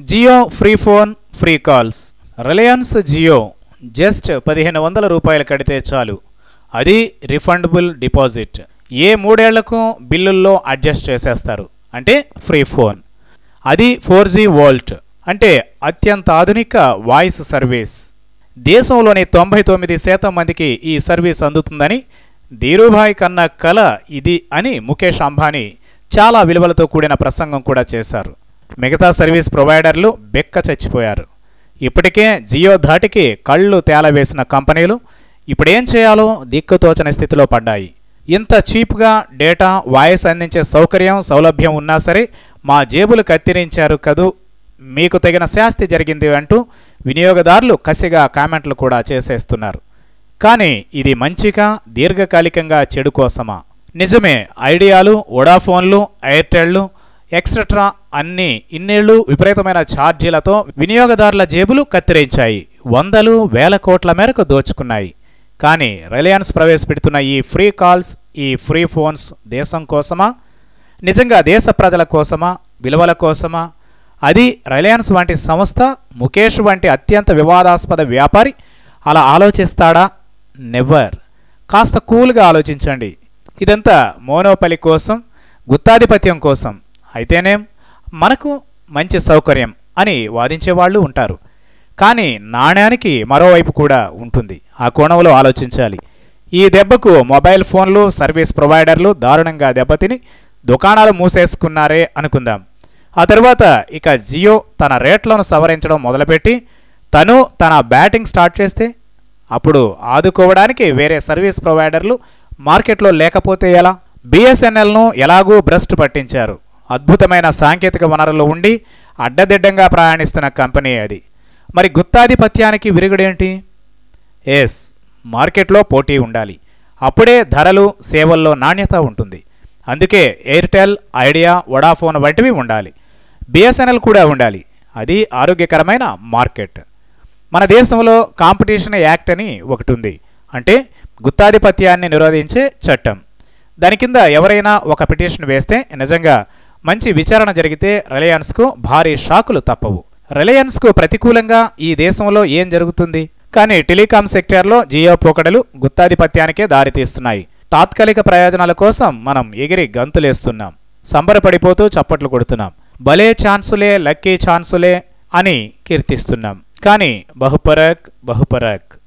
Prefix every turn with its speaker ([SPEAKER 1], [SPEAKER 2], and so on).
[SPEAKER 1] Jio free phone free calls. Reliance Jio just పదిహేను వందల రూపాయలు కడితే చాలు. అది రిఫండబుల్ డిపాజిట్. ఏ మూడేళ్ళకు బిల్లుల్లో అడ్జస్ట్ చేసేస్తారు? అంటే ఫ్రీ ఫోన్. అది ఫోర్ జీ వోల్ట్. అంటే అత్యంత ఆధునిక వాయిస్ సర్వీస్. దేశంలోని తొంభై తొమ్మిది శాతం మందికి ఈ సర్వీస్ అందుతుందని ధీరుభాయ్ కన్నా కల ఇది అని ముఖేష్ అంబానీ చాలా విలువలతో కూడిన ప్రసంగం కూడా చేశారు. మిగతా సర్వీస్ ప్రొవైడర్లు బెక్క చచ్చిపోయారు. ఇప్పటికే జియో ధాటికి కళ్ళు తేలవేసిన కంపెనీలు ఇప్పుడేం చేయాలో దిక్కుతోచని స్థితిలో పడ్డాయి. ఇంత చీప్గా డేటా వాయిస్ అందించే సౌకర్యం సౌలభ్యం ఉన్నా సరే మా జేబులు కత్తిరించారు కదూ? మీకు తగిన శాస్తి జరిగింది అంటూ వినియోగదారులు కసిగా కామెంట్లు కూడా చేసేస్తున్నారు. కానీ ఇది మంచిగా దీర్ఘకాలికంగా చెడు కోసమా? నిజమే ఐడియాలు వొడాఫోన్లు ఎయిర్టెల్లు ఎక్సెట్రా అన్ని ఇన్నేళ్ళు విపరీతమైన ఛార్జీలతో వినియోగదారుల జేబులు కత్తిరించాయి. వందలు వేల కోట్ల మేరకు దోచుకున్నాయి. కానీ రిలయన్స్ ప్రవేశపెడుతున్న ఈ ఫ్రీ కాల్స్ ఈ ఫ్రీ ఫోన్స్ దేశం కోసమా? నిజంగా దేశ ప్రజల కోసమా? విలువల కోసమా? అది రిలయన్స్ వంటి సంస్థ ముఖేష్ వంటి అత్యంత వివాదాస్పద వ్యాపారి అలా ఆలోచిస్తాడా? నెవర్. కాస్త కూల్గా ఆలోచించండి. ఇదంతా మోనోపలి కోసం గుత్తాధిపత్యం కోసం. అయితేనేం? మనకు మంచి సౌకర్యం అని వాదించేవాళ్ళు ఉంటారు. కానీ నాణ్యానికి మరోవైపు కూడా ఉంటుంది. ఆ కోణంలో ఆలోచించాలి. ఈ దెబ్బకు మొబైల్ ఫోన్లు సర్వీస్ ప్రొవైడర్లు దారుణంగా దెబ్బతిని దుకాణాలు మూసేసుకున్నారే అనుకుందాం. ఆ తర్వాత ఇక జియో తన రేట్లను సవరించడం మొదలుపెట్టి తను తన బ్యాటింగ్ స్టార్ట్ చేస్తే అప్పుడు ఆదుకోవడానికి వేరే సర్వీస్ ప్రొవైడర్లు మార్కెట్లో లేకపోతే ఎలా? బిఎస్ఎన్ఎల్ను ఎలాగూ భ్రష్టు పట్టించారు. అద్భుతమైన సాంకేతిక వనరులు ఉండి అడ్డదిడ్డంగా ప్రయాణిస్తున్న కంపెనీ అది. మరి గుత్తాధిపత్యానికి విరుగుడేంటి? ఎస్ మార్కెట్లో పోటీ ఉండాలి. అప్పుడే ధరలు సేవల్లో నాణ్యత ఉంటుంది. అందుకే ఎయిర్టెల్ ఐడియా వడాఫోన్ వంటివి ఉండాలి. బిఎస్ఎన్ఎల్ కూడా ఉండాలి. అది ఆరోగ్యకరమైన మార్కెట్. మన దేశంలో కాంపిటీషన్ యాక్ట్ అని ఒకటి ఉంది. అంటే గుత్తాధిపత్యాన్ని నిరోధించే చట్టం. దాని కింద ఎవరైనా ఒక పిటిషన్ వేస్తే నిజంగా మంచి విచారణ జరిగితే రిలయన్స్కు భారీ షాకులు తప్పవు. రిలయన్స్కు ప్రతికూలంగా ఈ దేశంలో ఏం జరుగుతుంది? కానీ టెలికాం సెక్టార్లో జియో పోకడలు గుత్తాధిపత్యానికే దారితీస్తున్నాయి. తాత్కాలిక ప్రయోజనాల కోసం మనం ఎగిరి గంతులేస్తున్నాం. సంబరపడిపోతూ చప్పట్లు కొడుతున్నాం. భలే ఛాన్సులే లక్కీ ఛాన్సులే అని కీర్తిస్తున్నాం. కానీ బహుపరక్ బహుపరక్.